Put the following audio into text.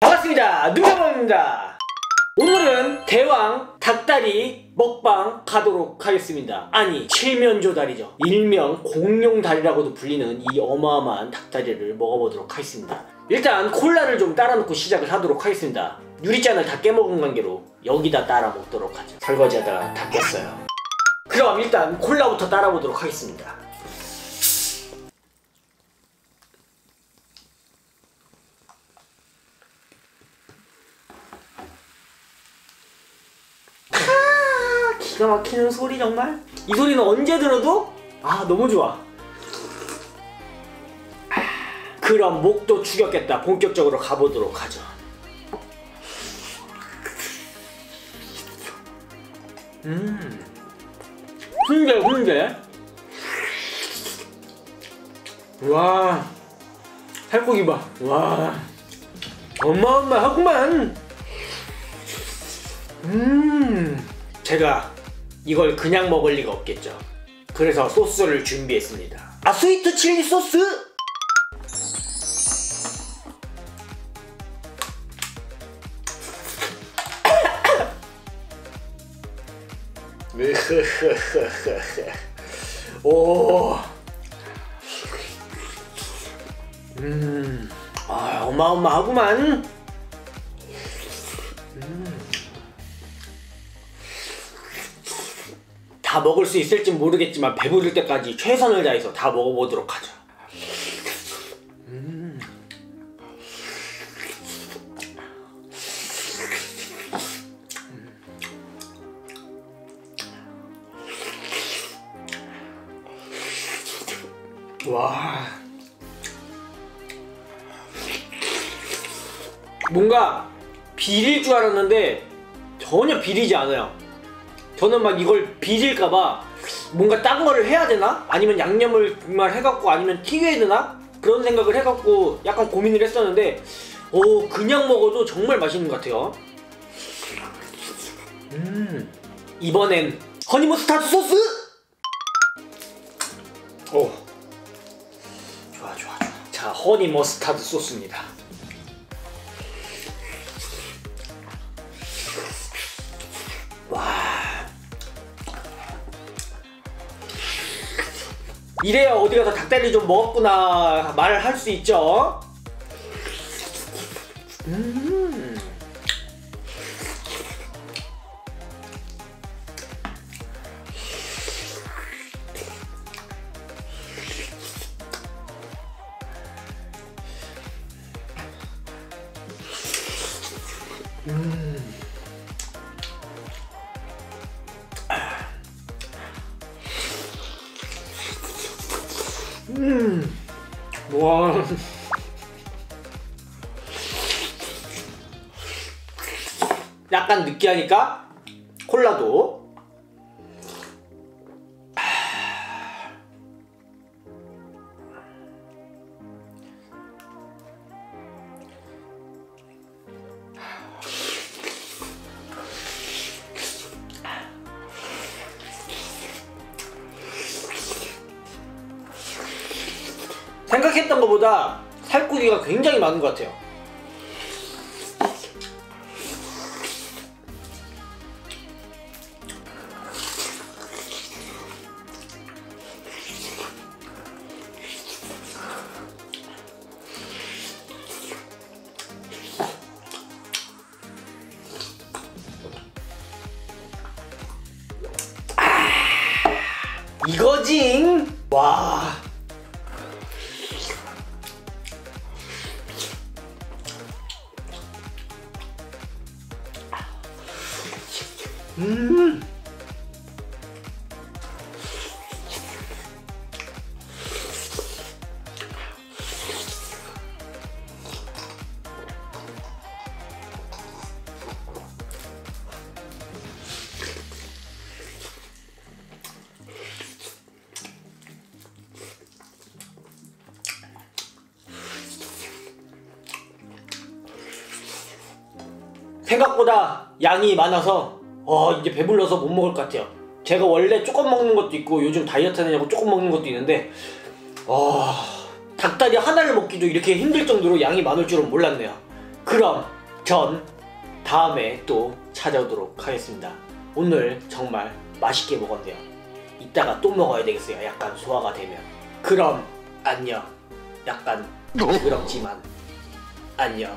반갑습니다. 누가범입니다. 오늘은 대왕 닭다리 먹방 가도록 하겠습니다. 아니 칠면조다리죠. 일명 공룡다리라고도 불리는 이 어마어마한 닭다리를 먹어보도록 하겠습니다. 일단 콜라를 좀 따라 놓고 시작을 하도록 하겠습니다. 유리잔을 다 깨먹은 관계로 여기다 따라 먹도록 하죠. 설거지하다가 다 깼어요. 그럼 일단 콜라부터 따라 보도록 하겠습니다. 기가 막히는 소리 정말? 이 소리는 언제 들어도 아 너무 좋아. 아, 그럼 목도 죽였겠다. 본격적으로 가보도록 하죠. 음. 훈제 훈제 와. 살코기 봐와. 어마어마하구만. 음, 제가 이걸 그냥 먹을 리가 없겠죠. 그래서 소스를 준비했습니다. 아, 스위트 칠리 소스? 오, 음, 아, 어마어마하구만. 다 먹을 수 있을지 모르겠지만 배부를 때까지 최선을 다해서 다 먹어보도록 하죠. 음. 와. 뭔가 비릴 줄 알았는데 전혀 비리지 않아요. 저는 막 이걸 비릴까봐 뭔가 딴 거를 해야 되나? 아니면 양념을 정말 해갖고 아니면 튀겨야 되나? 그런 생각을 해갖고 약간 고민을 했었는데 오 그냥 먹어도 정말 맛있는 것 같아요 음 이번엔 허니머스타드 소스! 오 좋아 좋아 좋아 자 허니머스타드 소스입니다 이래야 어디 가서 닭다리 좀 먹었구나 말을 할 수 있죠. 음. 음. 음. 와. 약간 느끼하니까 콜라도 생각했던 것보다 살코기가 굉장히 많은 것 같아요. 아, 이거징! 와. 음. 생각보다 양이 많아서 어 이제 배불러서 못 먹을 것 같아요. 제가 원래 조금 먹는 것도 있고 요즘 다이어트 하느냐고 조금 먹는 것도 있는데 어... 닭다리 하나를 먹기도 이렇게 힘들 정도로 양이 많을 줄은 몰랐네요. 그럼 전 다음에 또 찾아오도록 하겠습니다. 오늘 정말 맛있게 먹었네요. 이따가 또 먹어야 되겠어요. 약간 소화가 되면. 그럼 안녕. 약간 부럽지만 안녕.